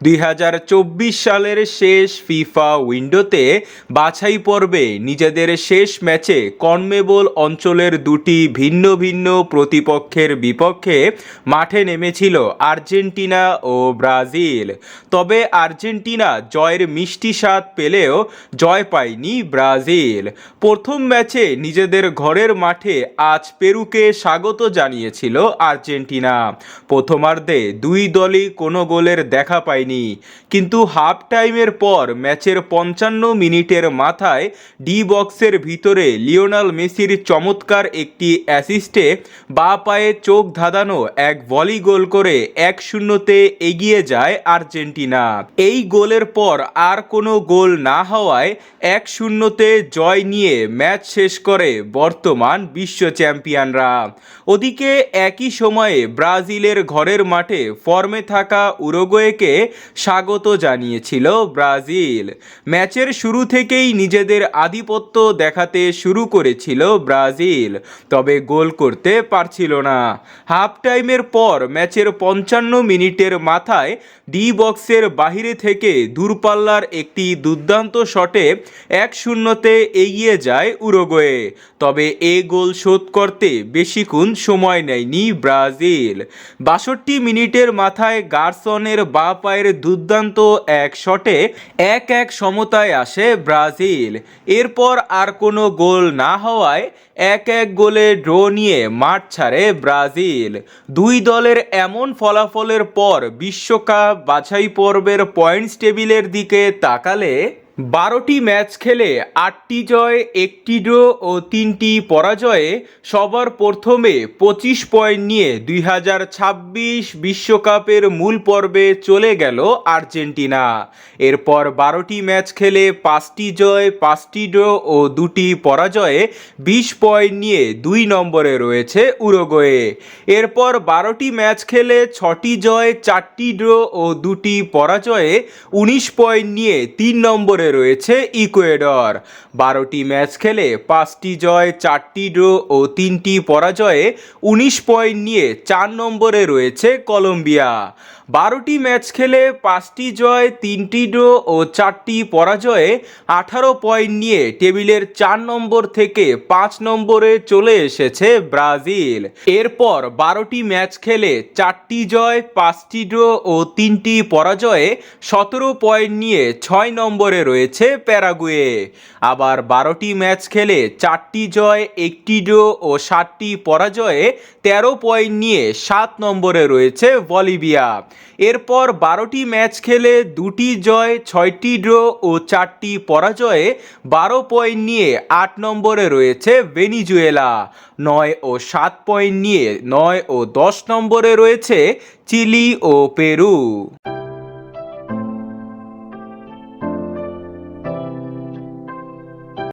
দুই হাজার চব্বিশ সালের শেষ ফিফা উইন্ডোতে বাছাই পর্বে নিজেদের শেষ ম্যাচে কনমেবল অঞ্চলের দুটি ভিন্ন ভিন্ন প্রতিপক্ষের বিপক্ষে মাঠে নেমেছিল আর্জেন্টিনা ও ব্রাজিল। তবে আর্জেন্টিনা জয়ের মিষ্টি স্বাদ পেলেও জয় পায়নি ব্রাজিল। প্রথম ম্যাচে নিজেদের ঘরের মাঠে আজ পেরুকে স্বাগত জানিয়েছিল আর্জেন্টিনা। প্রথমার্ধে দুই দলই কোনো গোলের দেখা পায়নি কিন্তু হাফ টাইমের পর ম্যাচের পঞ্চান্ন মিনিটের মাথায় ডি বক্সের ভিতরে লিওনাল মেসির চমৎকার একটি অ্যাসিস্টে বা পায়ে চোখ ধাঁধানো এক ভলি গোল করে এক শূন্যতে এগিয়ে যায় আর্জেন্টিনা। এই গোলের পর আর কোনো গোল না হওয়ায় এক শূন্যতে জয় নিয়ে ম্যাচ শেষ করে বর্তমান বিশ্ব চ্যাম্পিয়নরা। ওদিকে একই সময়ে ব্রাজিলের ঘরের মাঠে ফর্মে থাকা উরুগুয়েকে স্বাগত জানিয়েছিল ব্রাজিল। ম্যাচের শুরু থেকেই নিজেদের আধিপত্য দেখাতে শুরু করেছিল ব্রাজিল, তবে গোল করতে পারছিল না। হাফ টাইমের পর ম্যাচের পঞ্চান্ন মিনিটের মাথায় ডি বক্সের বাহিরে থেকে দূরপাল্লার একটি দুর্দান্ত শটে এক শূন্যতে এগিয়ে যায় উরোগোয়ে, তবে এ গোল শোধ করতে বেশিক্ষণ সময় নেয়নি ব্রাজিল। বাষট্টি মিনিটের মাথায় গার্সনের বা পায়ের দুর্দান্ত এক শটে এক এক সমতায় আসে ব্রাজিল। এরপর আর কোনো গোল না হওয়ায় এক এক গোলে ড্র নিয়ে মাঠ ছাড়ে ব্রাজিল। দুই দলের এমন ফলাফলের পর বিশ্বকাপ বাছাই পর্বের পয়েন্টস টেবিলের দিকে তাকালে বারোটি ম্যাচ খেলে আটটি জয়, একটি ড্র ও তিনটি পরাজয়ে সবার প্রথমে পঁচিশ পয়েন্ট নিয়ে দুই হাজার ছাব্বিশ বিশ্বকাপের মূল পর্বে চলে গেল আর্জেন্টিনা। এরপর বারোটি ম্যাচ খেলে পাঁচটি জয়, পাঁচটি ড্র ও দুটি পরাজয়ে বিশ পয়েন্ট নিয়ে দুই নম্বরে রয়েছে উরোগোয়ে। এরপর বারোটি ম্যাচ খেলে ছটি জয়, চারটি ড্র ও দুটি পরাজয়ে উনিশ পয়েন্ট নিয়ে তিন নম্বরে রয়েছে ইকুয়েডর। বারোটি ম্যাচ খেলে পাঁচটি জয়, চারটি ড্র ও তিনটি পরাজয়ে উনিশ পয়েন্ট নিয়ে চার নম্বরে রয়েছে কলম্বিয়া। বারোটি ম্যাচ খেলে পাঁচটি জয়, তিনটি ড্র ও চারটি পরাজয়ে আঠারো পয়েন্ট নিয়ে টেবিলের চার নম্বর থেকে পাঁচ নম্বরে চলে এসেছে ব্রাজিল। এরপর বারোটি ম্যাচ খেলে চারটি জয়, পাঁচটি ড্র ও তিনটি পরাজয়ে সতেরো পয়েন্ট নিয়ে ছয় নম্বরে রয়েছে প্যারাগুয়ে। আবার বারোটি ম্যাচ খেলে চারটি জয়, একটি ড্র ও সাতটি পরাজয়ে তেরো পয়েন্ট নিয়ে সাত নম্বরে রয়েছে বলিভিয়া। এরপর বারোটি ম্যাচ খেলে দুটি জয়, ছয়টি ড্র ও চারটি পরাজয়ে বারো পয়েন্ট নিয়ে আট নম্বরে রয়েছে ভেনিজুয়েলা। নয় ও সাত পয়েন্ট নিয়ে নয় ও দশ নম্বরে রয়েছে চিলি ও পেরু।